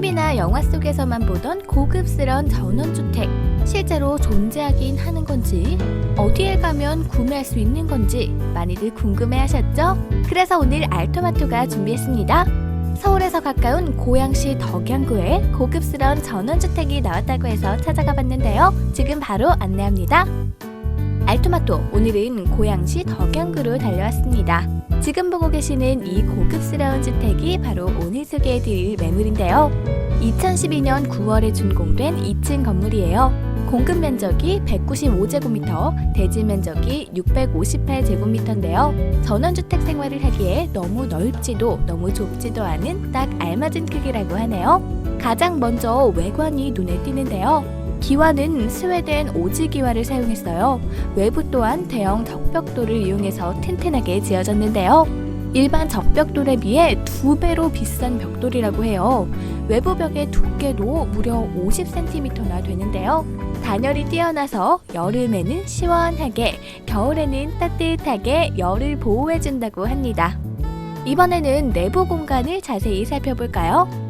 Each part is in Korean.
TV나 영화 속에서만 보던 고급스러운 전원주택 실제로 존재하긴 하는 건지 어디에 가면 구매할 수 있는 건지 많이들 궁금해하셨죠? 그래서 오늘 알토마토가 준비했습니다. 서울에서 가까운 고양시 덕양구에 고급스러운 전원주택이 나왔다고 해서 찾아가 봤는데요. 지금 바로 안내합니다. 알토마토 오늘은 고양시 덕양구로 달려왔습니다. 지금 보고 계시는 이 고급스러운 주택이 바로 오늘 소개해드릴 매물인데요. 2012년 9월에 준공된 2층 건물이에요. 공급 면적이 195제곱미터, 대지 면적이 658제곱미터인데요. 전원주택 생활을 하기에 너무 넓지도 너무 좁지도 않은 딱 알맞은 크기라고 하네요. 가장 먼저 외관이 눈에 띄는데요. 기와는 스웨덴 오지 기와를 사용했어요. 외부 또한 대형 적벽돌을 이용해서 튼튼하게 지어졌는데요. 일반 적벽돌에 비해 두 배로 비싼 벽돌이라고 해요. 외부 벽의 두께도 무려 50cm나 되는데요. 단열이 뛰어나서 여름에는 시원하게, 겨울에는 따뜻하게 열을 보호해준다고 합니다. 이번에는 내부 공간을 자세히 살펴볼까요?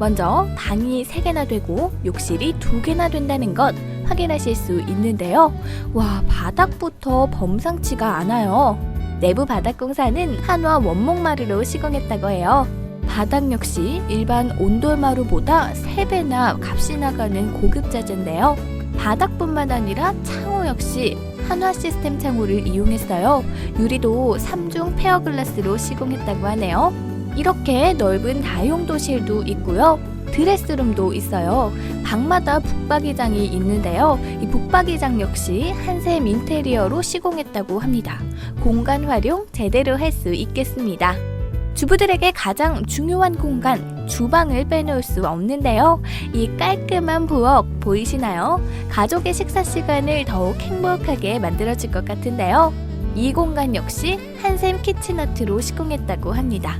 먼저 방이 3개나 되고 욕실이 2개나 된다는 것 확인하실 수 있는데요. 와, 바닥부터 범상치가 않아요. 내부 바닥 공사는 한화 원목마루로 시공했다고 해요. 바닥 역시 일반 온돌마루보다 3배나 값이 나가는 고급 자재인데요. 바닥뿐만 아니라 창호 역시 한화 시스템 창호를 이용했어요. 유리도 3중 페어 글라스로 시공했다고 하네요. 이렇게 넓은 다용도실도 있고요. 드레스룸도 있어요. 방마다 북박이장이 있는데요. 이 북박이장 역시 한샘 인테리어로 시공했다고 합니다. 공간 활용 제대로 할 수 있겠습니다. 주부들에게 가장 중요한 공간, 주방을 빼놓을 수 없는데요. 이 깔끔한 부엌 보이시나요? 가족의 식사 시간을 더욱 행복하게 만들어줄 것 같은데요. 이 공간 역시 한샘 키친아트로 시공했다고 합니다.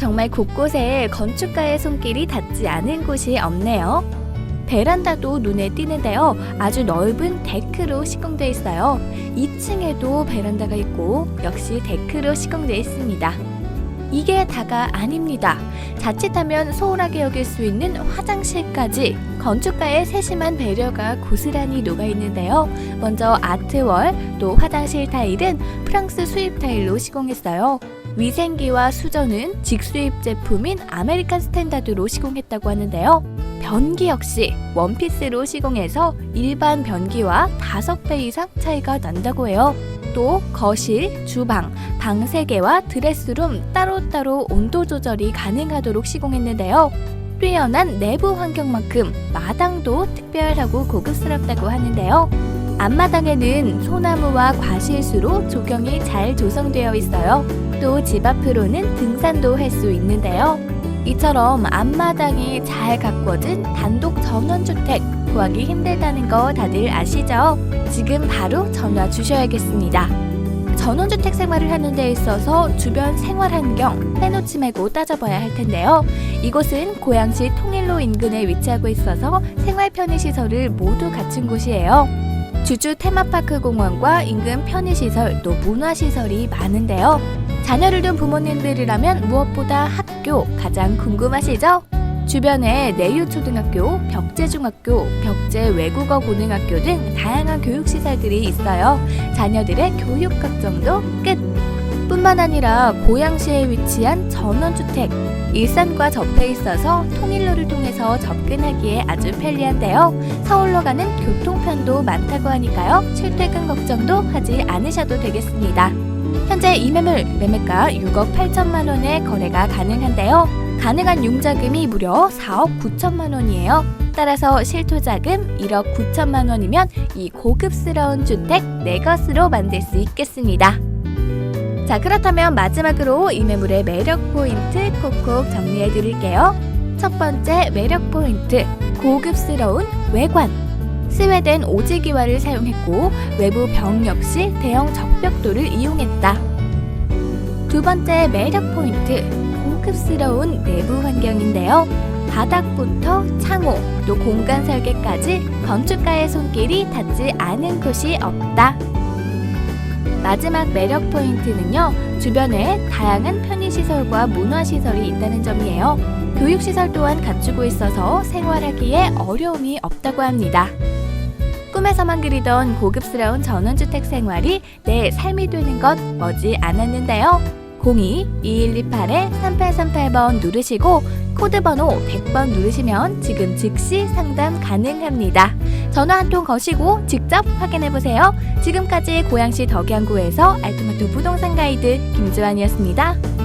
정말 곳곳에 건축가의 손길이 닿지 않은 곳이 없네요. 베란다도 눈에 띄는데요. 아주 넓은 데크로 시공되어 있어요. 2층에도 베란다가 있고 역시 데크로 시공되어 있습니다. 이게 다가 아닙니다. 자칫하면 소홀하게 여길 수 있는 화장실까지 건축가의 세심한 배려가 고스란히 녹아 있는데요. 먼저 아트월 또 화장실 타일은 프랑스 수입 타일로 시공했어요. 위생기와 수전은 직수입 제품인 아메리칸 스탠다드로 시공했다고 하는데요. 변기 역시 원피스로 시공해서 일반 변기와 5배 이상 차이가 난다고 해요. 또 거실, 주방, 방 3개와 드레스룸 따로따로 온도 조절이 가능하도록 시공했는데요. 뛰어난 내부 환경만큼 마당도 특별하고 고급스럽다고 하는데요. 앞마당에는 소나무와 과실수로 조경이 잘 조성되어 있어요. 또 집 앞으로는 등산도 할 수 있는데요. 이처럼 앞마당이 잘 가꿔진 단독 전원주택 구하기 힘들다는 거 다들 아시죠? 지금 바로 전화 주셔야겠습니다. 전원주택 생활을 하는 데 있어서 주변 생활 환경 빼놓지 말고 따져봐야 할 텐데요. 이곳은 고양시 통일로 인근에 위치하고 있어서 생활 편의 시설을 모두 갖춘 곳이에요. 주주 테마파크 공원과 인근 편의시설 또 문화시설이 많은데요. 자녀를 둔 부모님들이라면 무엇보다 학교 가장 궁금하시죠? 주변에 내유초등학교, 벽제중학교, 벽제 외국어 고등학교 등 다양한 교육시설들이 있어요. 자녀들의 교육 걱정도 끝! 뿐만 아니라 고양시에 위치한 전원주택, 일산과 접해 있어서 통일로를 통해서 접근하기에 아주 편리한데요. 서울로 가는 교통편도 많다고 하니까요. 출퇴근 걱정도 하지 않으셔도 되겠습니다. 현재 이 매물 매매가 6억 8천만 원에 거래가 가능한데요. 가능한 융자금이 무려 4억 9천만 원이에요. 따라서 실토자금 1억 9천만 원이면 이 고급스러운 주택 내 것으로 만들 수 있겠습니다. 자, 그렇다면 마지막으로 이 매물의 매력 포인트 콕콕 정리해 드릴게요. 첫 번째 매력 포인트 고급스러운 외관. 스웨덴 오지기와를 사용했고 외부 벽 역시 대형 적벽돌을 이용했다. 두 번째 매력 포인트 고급스러운 내부 환경인데요. 바닥부터 창호 또 공간 설계까지 건축가의 손길이 닿지 않은 곳이 없다. 마지막 매력 포인트는요. 주변에 다양한 편의시설과 문화시설이 있다는 점이에요. 교육시설 또한 갖추고 있어서 생활하기에 어려움이 없다고 합니다. 꿈에서만 그리던 고급스러운 전원주택 생활이 내 삶이 되는 것 머지 않았는데요. 02-2128-3838번 누르시고 코드번호 100번 누르시면 지금 즉시 상담 가능합니다. 전화 한 통 거시고 직접 확인해보세요. 지금까지 고양시 덕양구에서 알토마토 부동산 가이드 김주환이었습니다.